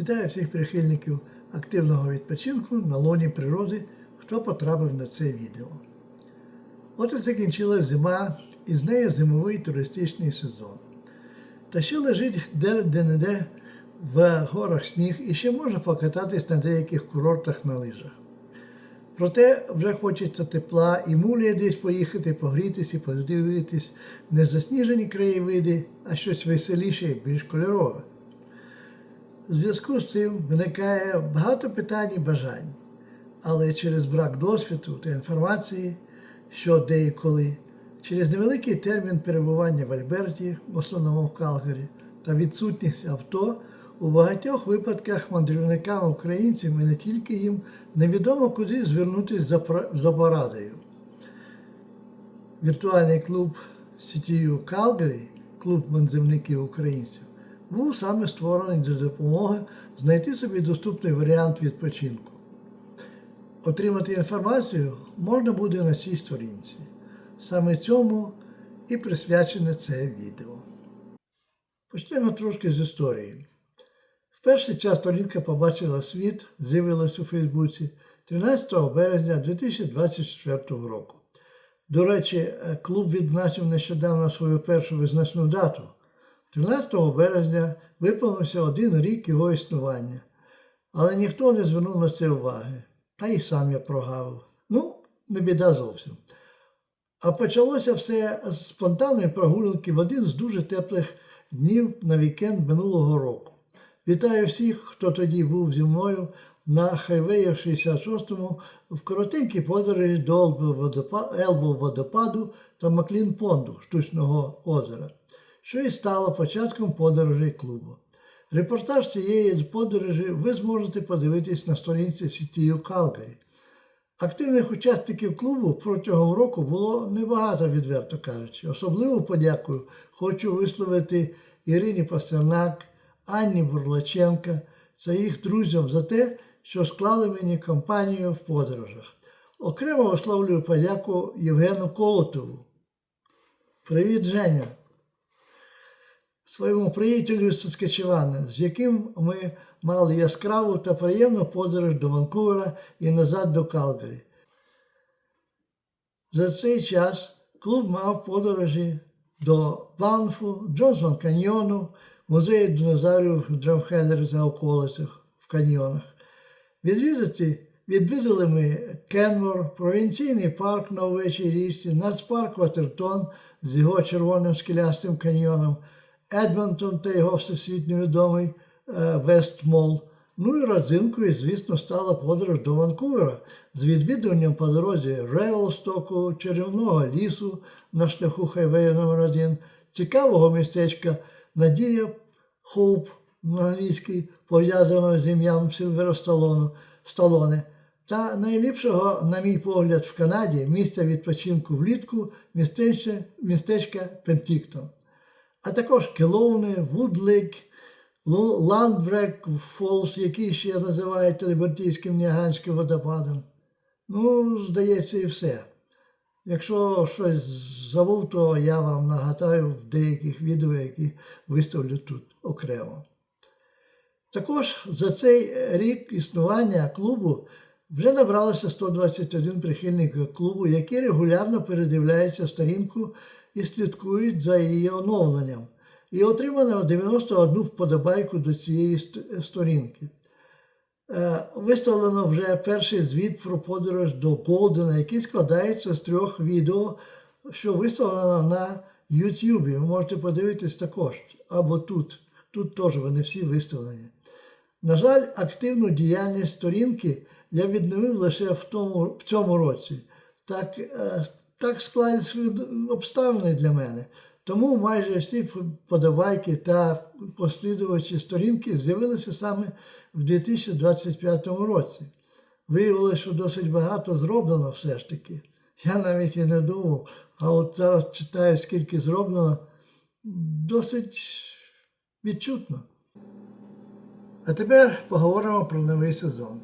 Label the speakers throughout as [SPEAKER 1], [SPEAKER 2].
[SPEAKER 1] Вітаю всіх прихильників активного відпочинку на лоні природи, хто потрапив на це відео. От і закінчилась зима, і з нею зимовий туристичний сезон. Та ще лежить де-не-де в горах сніг і ще можна покататись на деяких курортах на лижах. Проте вже хочеться тепла і мулія десь поїхати, погрітись і подивитись не засніжені краєвиди, а щось веселіше і більш кольорове. У зв'язку з цим виникає багато питань і бажань, але через брак досвіду та інформації, що де і коли, через невеликий термін перебування в Альберті, в основному в Калгарі, та відсутність авто, у багатьох випадках мандрівникам українцям і не тільки їм невідомо куди звернутися за, за порадою. Віртуальний клуб сітію Калгарі, клуб мандрівників українців, був саме створений для допомоги знайти собі доступний варіант відпочинку. Отримати інформацію можна буде на цій сторінці. Саме цьому і присвячене це відео. Почнемо трошки з історії. Вперше ця сторінка побачила світ, з'явилась у Фейсбуці 13 березня 2024 року. До речі, е, клуб відзначив нещодавно свою першу визначну дату. 13 березня виповнився один рік його існування, але ніхто не звернув на це уваги. Та й сам я прогавив. Ну, не біда зовсім. А почалося все з спонтанної прогулянки в один з дуже теплих днів на вікенд минулого року. Вітаю всіх, хто тоді був зі мною на хайвеї 66-му в коротенькій подорожі до Елбу водопаду та Маклін Понду штучного озера, що і стало початком подорожей клубу. Репортаж цієї подорожі ви зможете подивитись на сторінці сітію Калгарі. Активних учасників клубу протягом року було небагато, відверто кажучи. Особливу подякую хочу висловити Ірині Пастернак, Анні Бурлаченка та їх друзям за те, що склали мені компанію в подорожах. Окремо висловлюю подяку Євгену Колотову. Привіт, Женя! Своєму приятелю з Saskatchewan, з яким ми мали яскраву та приємну подорож до Ванкувера і назад до Калгарі. За цей час клуб мав подорожі до Банфу, Джонсон каньйону, музею динозаврів Драмхеллер та околицях в каньйонах. Відвідати відвідали ми Кенмор, провінційний парк на овечій річці, нацпарк Ватертон з його червоним скелястим каньйоном, Едмонтон та його всесвітньо відомий Вестмол. Ну і родзинкою, звісно, стала подорож до Ванкувера з відвідуванням по дорозі Ревелстоку, чарівного лісу на шляху хайвею номер 1 цікавого містечка Надія Хоуп на англійській, пов'язаного з ім'ям Сильвера Сталоне, та найліпшого, на мій погляд, в Канаді місця відпочинку влітку містечка Пентіктон а також Келоуни, Вудлик, Ландбрек Фолс, який ще називають Лібертійським Ніаганським водопадом. Ну, здається, і все. Якщо щось забув, то я вам нагадаю в деяких відео, які виставлю тут окремо. Також за цей рік існування клубу вже набралося 121 прихильників клубу, які регулярно передивляються сторінку і слідкують за її оновленням. І отримано 91 вподобайку до цієї сторінки. Е, Виставлено вже перший звіт про подорож до Голдена, який складається з трьох відео, що виставлено на YouTube. Ви можете подивитись також або тут. Тут теж вони всі виставлені. На жаль, активну діяльність сторінки я відновив лише в, тому, в цьому році. Так, е, так склались обставини для мене. Тому майже всі подобайки та послідувачі сторінки з'явилися саме в 2025 році. Виявилося, що досить багато зроблено все ж таки. Я навіть і не думав, а от зараз читаю, скільки зроблено, досить відчутно. А тепер поговоримо про новий сезон.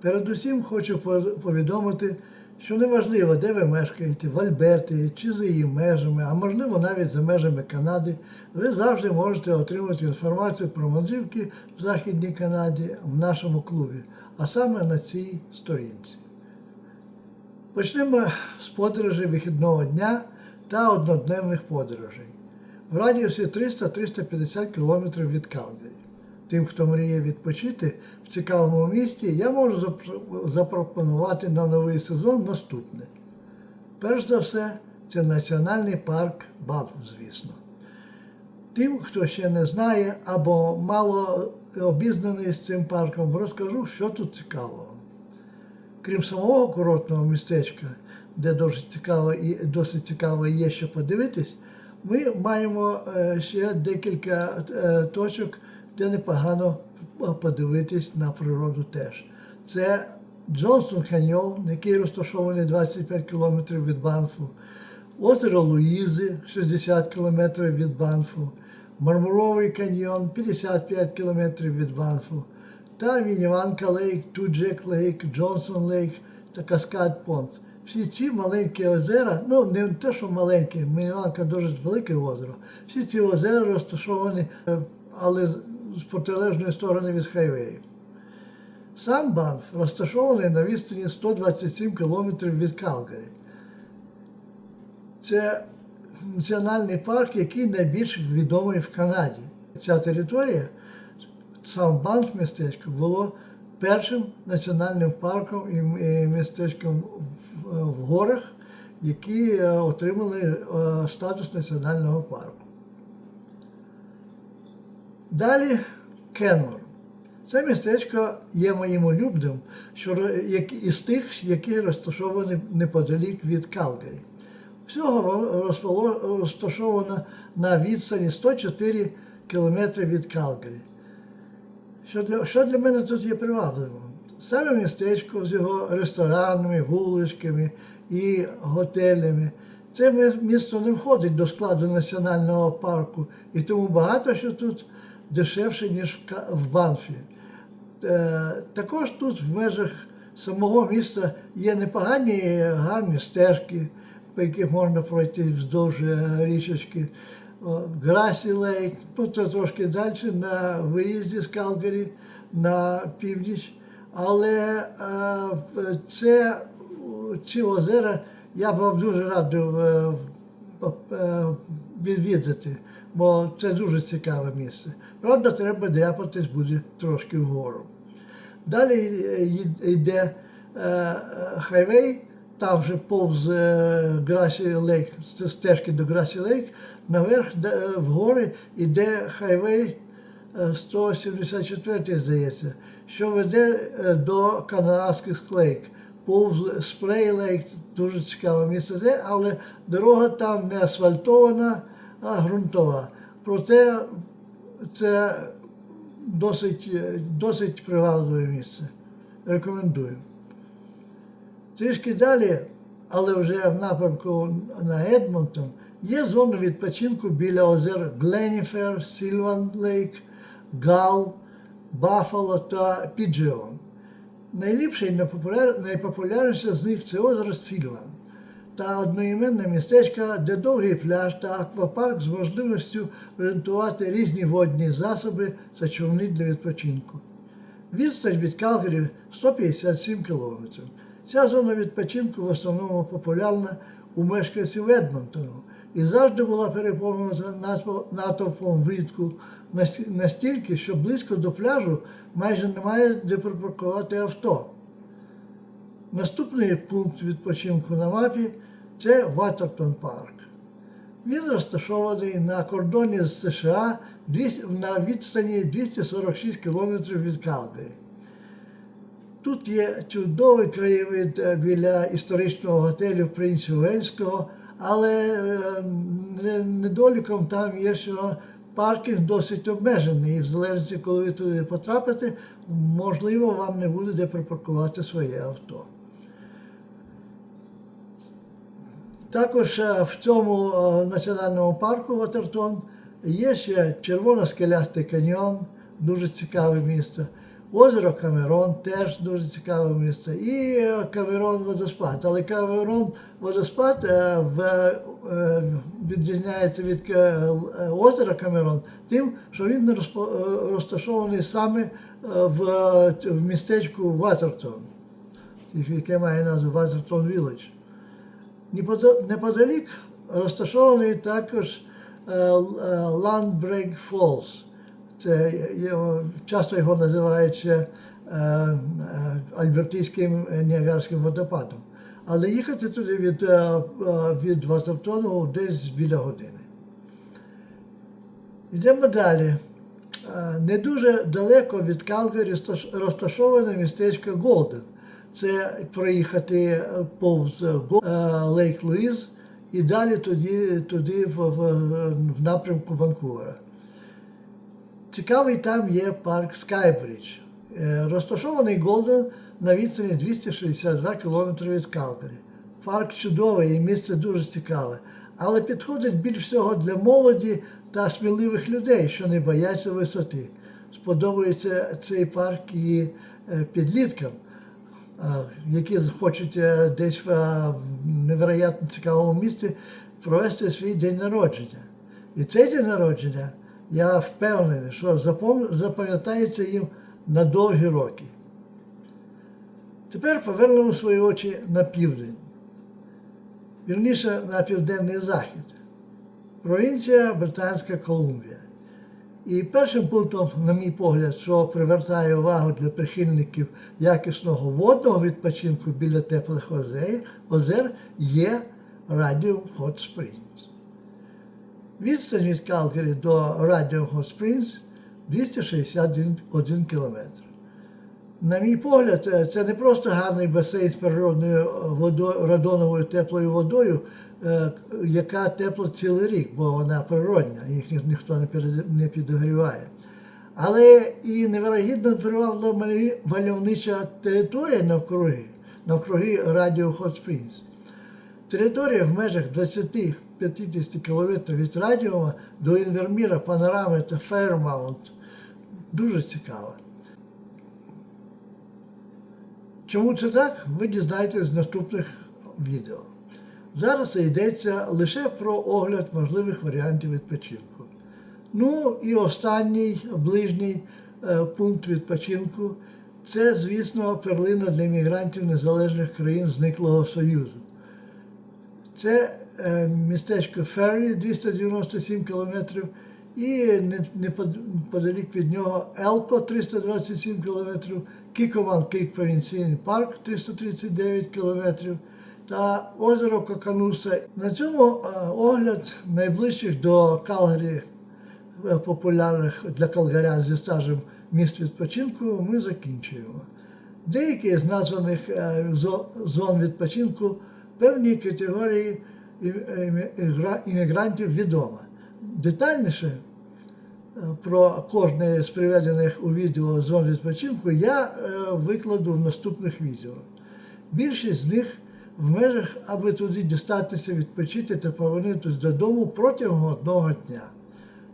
[SPEAKER 1] Передусім хочу повідомити, що неважливо, де ви мешкаєте, в Альберті чи за її межами, а можливо навіть за межами Канади, ви завжди можете отримати інформацію про мандрівки в Західній Канаді в нашому клубі, а саме на цій сторінці. Почнемо з подорожей вихідного дня та однодневних подорожей. В радіусі 300-350 км від Калгарі. Тим, хто мріє відпочити в цікавому місті, я можу запропонувати на новий сезон наступне. Перш за все, це національний парк Банф, звісно. Тим, хто ще не знає або мало обізнаний з цим парком, розкажу, що тут цікавого. Крім самого курортного містечка, де дуже цікаво і досить цікаво є що подивитись, ми маємо е, ще декілька е, точок, де непогано подивитись на природу теж. Це Джонсон Каньйон, який розташований 25 кілометрів від Банфу, озеро Луїзи 60 кілометрів від Банфу, Мармуровий каньйон 55 кілометрів від Банфу, та Мініванка Лейк, Туджек Лейк, Джонсон Лейк та Каскад Понц. Всі ці маленькі озера, ну не те, що маленькі, Мініванка дуже велике озеро. Всі ці озера розташовані, е, але з протилежної сторони від хайвею. Сам Банф розташований на відстані 127 кілометрів від Калгарі. Це національний парк, який найбільш відомий в Канаді. Ця територія, сам Банф містечко, було першим національним парком і містечком в, в горах, які е, отримали е, статус національного парку. Далі Кенмор. Це містечко є моїм улюбленим, що із тих, які розташовані неподалік від Калгарі. Всього ро- розташовано на відстані 104 кілометри від Калгарі. Що для, що для мене тут є привабливим? Саме містечко з його ресторанами, вуличками і готелями. Це місто не входить до складу національного парку, і тому багато що тут дешевше, ніж в Банфі. Е, Також тут в межах самого міста є непогані гарні стежки, по яких можна пройти вздовж е, річечки. Грасі Лейк, ну це трошки далі на виїзді з Калгарі на північ. Але е, це ці озера я б вам дуже радив відвідати, бо це дуже цікаве місце. Правда, треба дряпатись буде трошки вгору. Далі е, йде е, е, хайвей, там вже повз Грасі Лейк, стежки до Грасі Лейк, наверх в гори йде хайвей е, 174, здається, що веде до Канадських лейк. Повз Спрей Лейк, дуже цікаве місце, але дорога там не асфальтована, а ґрунтова. Проте це досить, досить привабливе місце. Рекомендую. Трішки далі, але вже в напрямку на Едмонтон, є зона відпочинку біля озер Гленіфер, Сільван Лейк, Гал, Баффало та Піджеон. Найліпше і найпопулярніше з них це озеро Сільван та одноіменне містечко, де довгий пляж та аквапарк з можливістю орієнтувати різні водні засоби та човни для відпочинку. Відстань від Калгарі 157 кілометрів. Ця зона відпочинку в основному популярна у мешканців Едмонтону і завжди була переповнена натовпом влітку настільки, що близько до пляжу майже немає де припаркувати авто. Наступний пункт відпочинку на мапі це Ватертон Парк. Він розташований на кордоні з США на відстані 246 кілометрів від Калгарі. Тут є чудовий краєвид біля історичного готелю Принц Уельського, але е, недоліком там є, що паркінг досить обмежений, і в залежності, коли ви туди потрапите, можливо, вам не буде де припаркувати своє авто. Також е, в цьому е, національному парку Ватертон є ще червоно-скелястий каньйон, дуже цікаве місце. Озеро Камерон теж дуже цікаве місце. І е, Камерон водоспад. Але Камерон водоспад відрізняється від озера Камерон тим, що він розташований саме в, містечку Ватертон, яке має назву Ватертон Village. Непода- Неподалік розташований також е, е, Landbreak Falls. Це часто його називають е, Альбертійським Ніагарським водопадом. Але їхати туди від, від Ватертону десь біля години. Йдемо далі. Не дуже далеко від Калгарі розташоване містечко Голден. Це проїхати е, повз е, Лейк Луїз і далі туди, туди в, в, напрямку Ванкувера. Цікавий там є парк Скайбридж. Е, Розташований Голден на відстані 262 км від Калгарі. Парк чудовий і місце дуже цікаве, але підходить більш всього для молоді та сміливих людей, що не бояться висоти. Сподобається цей парк і підліткам, які хочуть е, десь в е, невероятно цікавому місці провести свій день народження. І цей день народження, я впевнений, що запам'ятається їм на довгі роки. Тепер повернемо свої очі на південь, вірніше на південний захід, провінція Британська Колумбія. І першим пунктом, на мій погляд, що привертає увагу для прихильників якісного водного відпочинку біля теплих озер, є Radium Hot Springs. Відстань від Калгарі до Radium Hot Springs 261 кілометр. На мій погляд, е, це не просто гарний басейн з природною водою, радоновою теплою водою, е, яка тепла цілий рік, бо вона природня, їх ніхто не підогріває. Але і невирогідно привабла мальовнича територія навкруги, навкруги радіо Hot. Територія в межах 20-50 кілометрів від радіума до інверміра, панорами та Фейрмаунт дуже цікава. Чому це так, ви дізнаєтесь з наступних відео. Зараз йдеться лише про огляд можливих варіантів відпочинку. Ну і останній ближній е, пункт відпочинку це, звісно, перлина для мігрантів незалежних країн зниклого Союзу. Це е, містечко Феррі 297 кілометрів, і неподалік від нього Елко 327 кілометрів, Кікоман Крік провінційний парк 339 кілометрів та озеро Кокануса. На цьому е, огляд найближчих до Калгарі е, популярних для калгарян зі стажем міст відпочинку ми закінчуємо. Деякі з названих е, зон відпочинку певній категорії іммігрантів відома. Детальніше е, про кожне з приведених у відео зон відпочинку я е, викладу в наступних відео. Більшість з них в межах, аби туди дістатися, відпочити та повернутися додому протягом одного дня.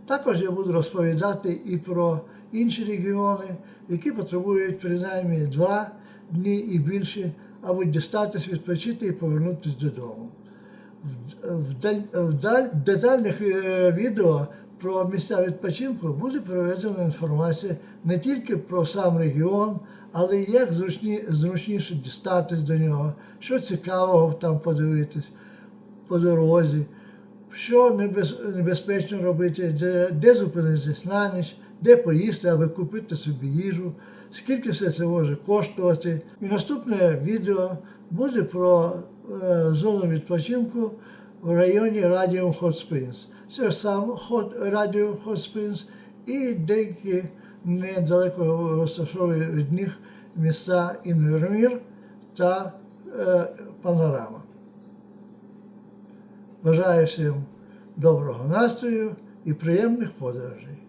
[SPEAKER 1] Також я буду розповідати і про інші регіони, які потребують принаймні два дні і більше, аби дістатися, відпочити і повернутися додому. В- детальних е, відео про місця відпочинку буде проведена інформація не тільки про сам регіон, але й як зручні, зручніше дістатись до нього, що цікавого там подивитись по дорозі, що небез, небезпечно робити, де, де зупинитись на ніч, де поїсти, аби купити собі їжу, скільки все це може коштувати. І наступне відео буде про зону відпочинку в районі Радіо Hot Це сам Hot- Радіо Hot і деякі недалеко розташовані від них міста Інвермір та е, Панорама. Бажаю всім доброго настрою і приємних подорожей.